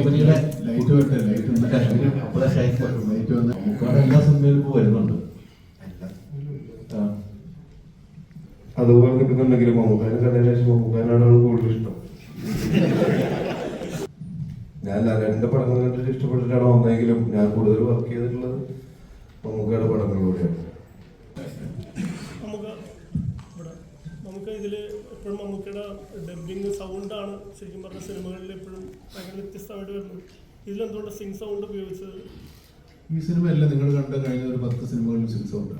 കമ്പനിയുടെ light വെട്ടെ light light വന്ന് നമുക്കവിടെ എല്ലാ സിനിമയിലും വരുന്നുണ്ട്. അതുപോലെ കിട്ടുന്നുണ്ടെങ്കിലും മമ്മൂക്കാനെ കണ്ടതിന് ശേഷം മമ്മൂക്കാനാണ് കൂടുതൽ ഇഷ്ടം. ഞാൻ രണ്ട് പടങ്ങൾ കണ്ടിട്ട് ഇഷ്ടപ്പെട്ടിട്ടാണ് വന്നെങ്കിലും ഞാൻ കൂടുതൽ വർക്ക് ചെയ്തിട്ടുള്ളത് മമ്മൂക്കയുടെ പടങ്ങളിലൂടെയാണ് നമുക്ക് ഇവിടെ നമുക്ക് ഇതിൽ എപ്പോഴും മമ്മൂക്കയുടെ ഡബിങ് സൗണ്ടാണ് ശരിക്കും പറഞ്ഞ സിനിമകളിൽ എപ്പോഴും ഭയങ്കര വ്യത്യസ്തമായിട്ട് വരുന്നത്. ഇതിലെന്തുകൊണ്ട് സിംഗ് സൗണ്ട് ഉപയോഗിച്ചത്? ഈ സിനിമയല്ല നിങ്ങൾ കണ്ട കഴിഞ്ഞ ഒരു പത്ത് സിനിമകളിൽ സിംഗ് സൗണ്ട്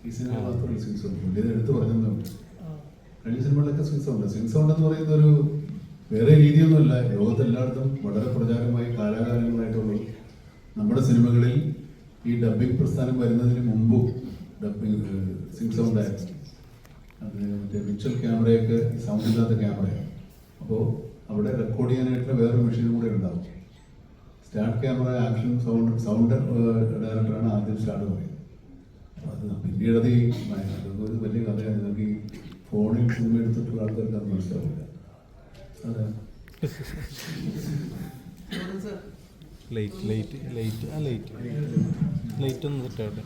ഈ സിനിമ മാത്രമല്ല സിംഗ് സൗണ്ട് ഇത് എടുത്ത് പറഞ്ഞതുകൊണ്ട് ആ, കഴിഞ്ഞ സിനിമകളിലൊക്കെ സിംഗ് സൗണ്ട് സിംഗ് സൗണ്ട് എന്ന് പറയുന്ന ഒരു വേറെ രീതിയൊന്നുമല്ല. ലോകത്ത് എല്ലായിടത്തും വളരെ പ്രചാരമായി കാലാകാലങ്ങളായിട്ടുള്ളത് നമ്മുടെ സിനിമകളിൽ ഈ ഡബ്ബിംഗ് പ്രസ്ഥാനം വരുന്നതിന് മുമ്പും ഡബ്ബിംഗ് സിംഗ് സൗണ്ട് ആയിരുന്നു. അത് മറ്റേ വിർച്വൽ ക്യാമറയൊക്കെ ഈ സൗണ്ട് ഇല്ലാത്ത ക്യാമറയാണ് അപ്പോൾ അവിടെ റെക്കോർഡ് ചെയ്യാനായിട്ടുള്ള വേറൊരു മെഷീനും കൂടെ ഉണ്ടാവും. Start camera action sound sound ഡയറക്ടറാണ് ആദ്യം സ്റ്റാർട്ട് പറയുന്നത്. അപ്പോൾ അത് ഈ അതൊക്കെ ഒരു വലിയ കഥയാണ്. നമുക്ക് ഈ ഫോണിൽ സിനിമ എടുത്തിട്ടുള്ള ആൾക്കാർക്ക് അത് മനസ്സിലാവില്ല. അതെ ലൈറ്റ് ലൈറ്റ് ലൈറ്റ് ആ ലൈറ്റ് ലൈറ്റ് ഒന്ന് ഷൈൻ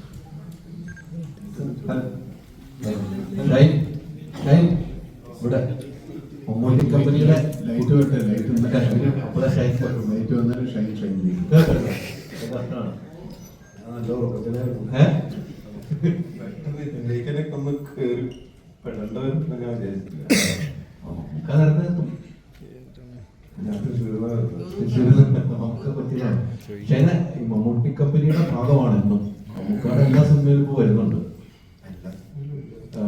ഇവിടെ മമ്മൂട്ടി കമ്പനിയുടെ ലൈറ്റ് വെട്ടെ ലൈറ്റ് അപ്പോഴേ ഷൈൻ ലൈറ്റ് വന്നാൽ ഷൈൻ ഷൈൻ ചെയ്യും കഷ്ടമാണ് നല്ല ഉറക്കത്തിലായിരുന്നു ഏ? ഇതിലേക്കൊക്കെ ഒന്ന് കേറി പെടേണ്ടവരും ഞാൻ വിചാരിച്ചിട്ടില്ല നമുക്ക് നേരത്തെ എത്തും. ഞാൻ തൃശ്ശൂരിലാണ് തൃശ്ശൂരിൽ നമുക്ക് പറ്റിയതാണ് ഷൈന ഈ മമ്മൂട്ടി കമ്പനിയുടെ ഭാഗമാണ് ഇന്നും നമുക്കവിടെ എല്ലാ സിനിമയിലും ഇപ്പോൾ വരുന്നുണ്ട് ആ.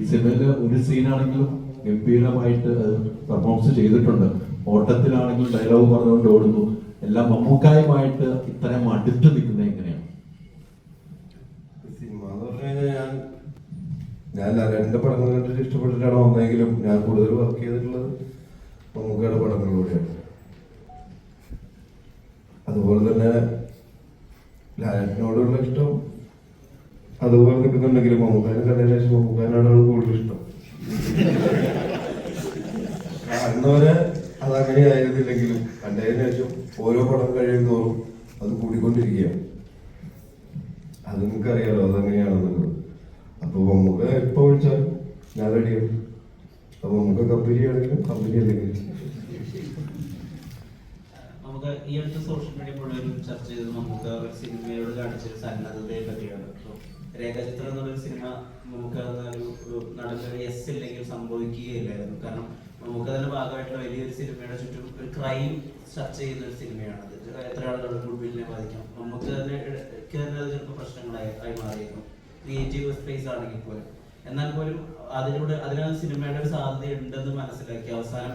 ഈ സിനിമയിൽ ഒരു സീനാണെങ്കിലും ഗംഭീരമായിട്ട് പെർഫോംസ് ചെയ്തിട്ടുണ്ട്. ഓട്ടത്തിലാണെങ്കിലും ഡയലോഗ് പറഞ്ഞുകൊണ്ട് ഓടുന്നു. എല്ലാം മമ്മൂക്കായുമായിട്ട് ഇത്രയും അടുത്ത് നിൽക്കുന്നത് എങ്ങനെയാണ്? സിനിമ ഞാൻ ഞാൻ രണ്ട് പടങ്ങൾ കണ്ടിട്ട് ഇഷ്ടപ്പെട്ടിട്ടാണ് വന്നെങ്കിലും ഞാൻ കൂടുതൽ വർക്ക് ചെയ്തിട്ടുള്ളത് മമ്മൂക്കയുടെ പടങ്ങളിലൂടെയാണ്. അതുപോലെ തന്നെ ലാലേട്ടനോടുള്ള ഇഷ്ടം അതുപോലെ കിട്ടുന്നുണ്ടെങ്കിലും മമ്മൂക്കാനെ കണ്ടതിന് ശേഷം മമ്മൂക്കാനാണ് കൂടുതൽ ഇഷ്ടം കാണുന്നവരെ അതങ്ങനെ ആയിരുന്നില്ലെങ്കിലും കണ്ടതിന് ഓരോ പടം കഴിയും തോറും അത് കൂടിക്കൊണ്ടിരിക്കുകയാണ്. അത് നിങ്ങൾക്ക് അറിയാലോ അതെങ്ങനെയാണെന്നുള്ളത്. അപ്പൊ മമ്മൂക്ക എപ്പോ വിളിച്ചാൽ ഞാൻ റെഡിയാണ് അപ്പൊ മമ്മൂക്ക കമ്പനി ആണെങ്കിലും കമ്പനി അല്ലെങ്കിൽ നമുക്ക് ഈ അടുത്ത സോഷ്യൽ മീഡിയ മുഴുവനും ചർച്ച ചെയ്തത് നമുക്ക് ഒരു സിനിമയോട് കാണിച്ച സന്നദ്ധതയെ പറ്റിയാണ്. രേഖാചിത്രം എന്നുള്ളൊരു സിനിമ നമുക്ക് ഒരു എസ് ഇല്ലെങ്കിൽ സംഭവിക്കുകയില്ലായിരുന്നു. കാരണം നമുക്ക് അതിന്റെ ഭാഗമായിട്ടുള്ള വലിയൊരു സിനിമയുടെ ചുറ്റും ഒരു ക്രൈം ചർച്ച ചെയ്യുന്ന ഒരു സിനിമയാണ് അത്. എത്ര ആളുകൾ ഗുഡ്വില്ലിനെ ബാധിക്കാം? നമുക്ക് തന്നെ തന്നെ അത് ചിലപ്പോൾ പ്രശ്നങ്ങളായി ആയി മാറിയിരുന്നു ക്രിയേറ്റീവ് സ്പേസ് ആണെങ്കിൽ പോലും. എന്നാൽ പോലും അതിലൂടെ അതിനകത്ത് സിനിമയുടെ ഒരു സാധ്യത ഉണ്ടെന്ന് മനസ്സിലാക്കി അവസാനം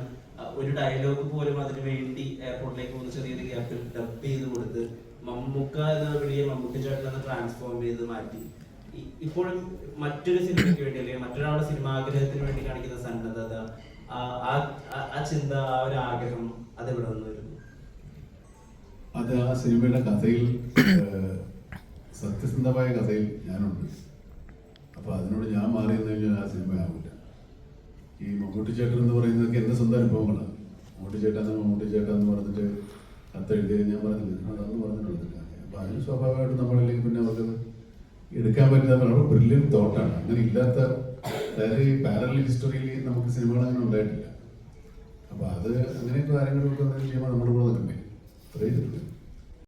ഒരു ഡയലോഗ് പോലും അതിനു വേണ്ടി എയർപോർട്ടിലേക്ക് പോകുന്ന ചെറിയൊരു ഗ്യാപ്പിൽ ഡബ് ചെയ്ത് കൊടുത്ത് മമ്മൂക്ക എന്ന വിളിയെ മമ്മൂക്ക ചേട്ടൻ ട്രാൻസ്ഫോം ചെയ്ത് മാറ്റി. ഇപ്പോഴും മറ്റൊരു സിനിമയ്ക്ക് വേണ്ടി അല്ലെങ്കിൽ മറ്റൊരാളുടെ സിനിമാഗ്രഹത്തിന് വേണ്ടി കാണിക്കുന്ന സന്നദ്ധത ആ- ചിന്ത ആ ഒരു ആഗ്രഹം അതെവിടെ നിന്ന് അത് ആ സിനിമയുടെ കഥയിൽ സത്യസന്ധമായ കഥയിൽ ഞാനുണ്ട്. അപ്പൊ അതിനോട് ഞാൻ മാറിയെന്ന് കഴിഞ്ഞാൽ ആ സിനിമ ആവില്ല ഈ മമ്മൂട്ടി ചേട്ടൻ എന്ന് പറയുന്നതൊക്കെ എന്റെ സ്വന്തം അനുഭവങ്ങളാണ്. മമ്മൂട്ടി ചേട്ടൻ മമ്മൂട്ടി ചേട്ടൻ എന്ന് പറഞ്ഞിട്ട് കത്തെഴുതി ഞാൻ പറഞ്ഞില്ല. അതൊന്നും പറഞ്ഞിട്ടില്ല അപ്പൊ അതിന് സ്വാഭാവികമായിട്ടും നമ്മളില്ലെങ്കിൽ പിന്നെ അവർക്ക് എടുക്കാൻ പറ്റുന്ന ബ്രില്യൻ തോട്ടാണ്. അങ്ങനെ ഇല്ലാത്ത അതായത് ഈ പാരലൽ ഹിസ്റ്ററിയിൽ നമുക്ക് സിനിമകൾ അങ്ങനെ ഉണ്ടായിട്ടില്ല. അപ്പൊ അത് അങ്ങനെയൊക്കെ ആരെങ്കിലും ഒക്കെ നമ്മുടെ കൂടെ നിൽക്കണ്ടേ അത്രയും